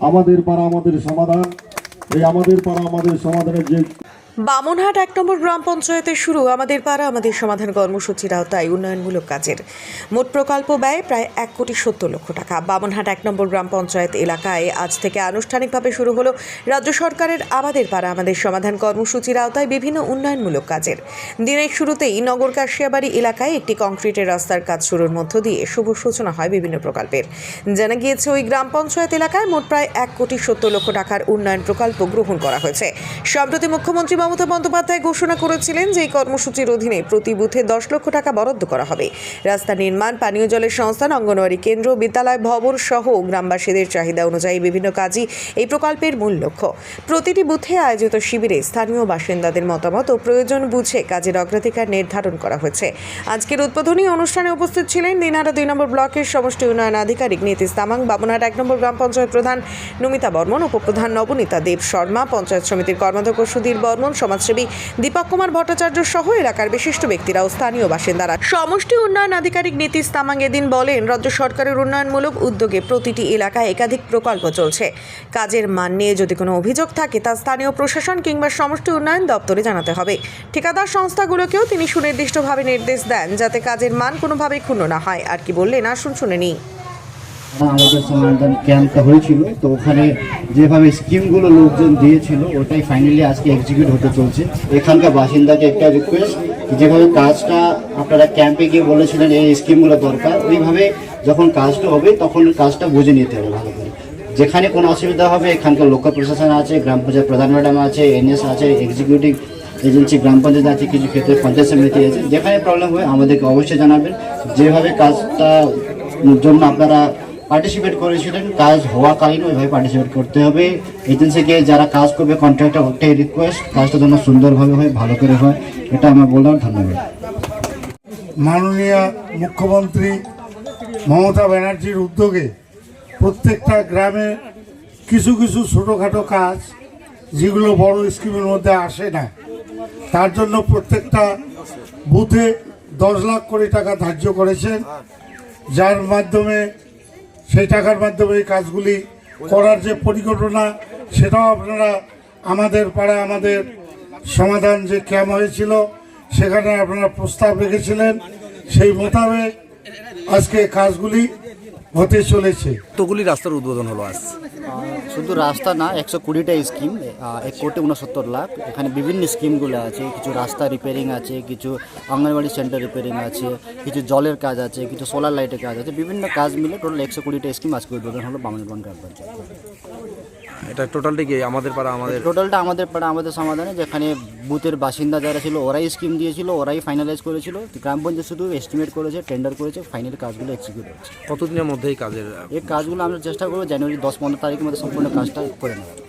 আমাদের পাড়া আমাদের সমাধান। এই আমাদের পাড়া আমাদের সমাধানের যে বামনহাট এক নম্বর গ্রাম পঞ্চায়েতে শুরু। আমাদের পাড়া, আমাদের সমাধান কর্মসূচির আওতায় উন্নয়নমূলক কাজের মোট প্রকল্প ব্যয় প্রায় এক কোটি সত্তর লক্ষ টাকা। বামনহাট এক নম্বর গ্রাম পঞ্চায়েত এলাকায় আজ থেকে আনুষ্ঠানিকভাবে শুরু হলো রাজ্য সরকারের আমাদের পাড়া, আমাদের সমাধান কর্মসূচির আওতায় বিভিন্ন উন্নয়নমূলক কাজের। দিনের শুরুতেই নগর কাশিয়াবাড়ি এলাকায় একটি কংক্রিটের রাস্তার কাজ শুরুর মধ্য দিয়ে শুভ সূচনা হয় বিভিন্ন প্রকল্পের। জানা গিয়েছে, ওই গ্রাম পঞ্চায়েত এলাকায় মোট প্রায় এক কোটি সত্তর লক্ষ টাকার উন্নয়ন প্রকল্প গ্রহণ করা হয়েছে। সম্প্রতি মুখ্যমন্ত্রী মমতা বন্দ্যোপাধ্যায় ঘোষণা করেছিলেন যে এই কর্মসূচির অধীনে প্রতি বুথে দশ লক্ষ টাকা বরাদ্দ করা হবে। রাস্তা নির্মাণ, পানীয় জলের সংস্থান, অঙ্গনওয়াড়ি কেন্দ্র, বিদ্যালয় ভবন সহ গ্রামবাসীদের চাহিদা অনুযায়ী বিভিন্ন কাজই এই প্রকল্পের মূল লক্ষ্য। প্রতিটি বুথে আয়োজিত শিবিরে স্থানীয় বাসিন্দাদের মতামত ও প্রয়োজন বুঝে কাজের অগ্রাধিকার নির্ধারণ করা হয়েছে। আজকের উদ্বোধনী অনুষ্ঠানে উপস্থিত ছিলেন দিনারা দুই নম্বর ব্লকের সমষ্টি উন্নয়ন আধিকারিক নীতিশ তামাং বাবুনহাট এক নম্বর গ্রাম পঞ্চায়েত প্রধান নমিতা বর্মন, উপপ্রধান নবনীতা দেব শর্মা, পঞ্চায়েত সমিতির কর্মাধ্যক্ষ সুধীর বর্মন সমাজসেবী দীপক কুমার ভট্টাচার্য সহ এলাকার বিশিষ্ট ব্যক্তিরা ও স্থানীয় বাসিন্দারা। সমষ্টি উন্নয়ন আধিকারিক নীতিশ তামাং এদিন বলেন, রাজ্য সরকারের উন্নয়নমূলক উদ্যোগে প্রতিটি এলাকায় একাধিক প্রকল্প চলছে। কাজের মান নিয়ে যদি কোনো অভিযোগ থাকে, তা স্থানীয় প্রশাসন কিংবা সমষ্টি উন্নয়ন দপ্তরে জানাতে হবে। ঠিকাদার সংস্থাগুলোকেও তিনি সুনির্দিষ্টভাবে নির্দেশ দেন, যাতে কাজের মান কোনোভাবেই ক্ষুণ্ণ না হয়। আর কি বললেন, আসুন শুনে নিই। আমাদের সমাধান ক্যাম্পটা হয়েছিল, তো ওখানে যেভাবে স্কিমগুলো লোকজন দিয়েছিল, ওটাই ফাইনালি আজকে এক্সিকিউট হতে চলছে। এখানকার বাসিন্দাকে একটা রিকোয়েস্ট যেভাবে কাজটা আপনারা ক্যাম্পে গিয়ে বলেছিলেন এই স্কিমগুলো দরকার, ওইভাবে যখন কাজটা হবে তখন কাজটা বুঝে নিতে হবে ভালো করে। যেখানে কোনো অসুবিধা হবে, এখানকার লোকাল প্রশাসন আছে, গ্রাম পঞ্চায়েত প্রধান ম্যাডাম আছে, এনএস আছে এক্সিকিউটিভ এজেন্সি গ্রাম পঞ্চায়েত আছে, কিছু ক্ষেত্রে পঞ্চায়েত সমিতি আছে, যেখানে প্রবলেম হয় আমাদেরকে অবশ্যই জানাবেন। যেভাবে কাজটা, জন্য আপনারা পার্টিসিপেট করেছিলেন, কাজ হওয়াকালীন ওইভাবে পার্টিসিপেট করতে হবে। এজেন্সিকে যারা কাজ করবে কন্ট্রাক্টর ওটাই রিকোয়েস্ট কাজটা যেন সুন্দরভাবে হয়, ভালো করে হয়, এটা আমরা বললাম ধন্যবাদ। মাননীয় মুখ্যমন্ত্রী মমতা ব্যানার্জির উদ্যোগে প্রত্যেকটা গ্রামে কিছু কিছু ছোটোখাটো কাজ, যেগুলো বড় স্কিমের মধ্যে আসে না, তার জন্য প্রত্যেকটা বুথে দশ লাখ কোটি টাকা ধার্য করেছেন যার মাধ্যমে সেই টাকার মাধ্যমে এই কাজগুলি করার যে পরিকল্পনা, সেটাও আপনারা আমাদের পাড়া আমাদের সমাধান যে ক্যাম্প হয়েছিল, সেখানে আপনারা প্রস্তাব রেখেছিলেন। সেই মোতাবেক আজকে কাজগুলি হতে চলেছে। তোগুলি রাস্তার উদ্বোধন হলো আজ? শুধু রাস্তা না একশো কুড়িটা স্কিম এক কোটি উনসত্তর লাখ। এখানে বিভিন্ন স্কিমগুলো আছে কিছু রাস্তা রিপেয়ারিং আছে কিছু অঙ্গনবাড়ি সেন্টার রিপেয়ারিং আছে কিছু জলের কাজ আছে কিছু সোলার লাইটের কাজ আছে বিভিন্ন কাজ মিলে টোটাল একশো কুড়িটা স্কিম আজকে উদ্বোধন হলো বামনগঞ্জ গ্রাম পঞ্চায়েত। এটা টোটালটা কি? আমাদের পাড়া আমাদের টোটালটা আমাদের পাড়া আমাদের সমাধানে যেখানে বুথের বাসিন্দা যারা ছিল ওরাই স্কিম দিয়েছিল ওরাই ফাইনালাইজ করেছিল। গ্রাম পঞ্চায়েত শুধু এস্টিমেট করেছে টেন্ডার করেছে ফাইনাল কাজগুলো এক্সিকিউট হচ্ছে। কতদিনের মধ্যেই কাজের এই কাজগুলো আমরা চেষ্টা করব জানুয়ারি দশ পনেরো তারিখের মধ্যে সম্পূর্ণ কাজটা করে নেওয়ার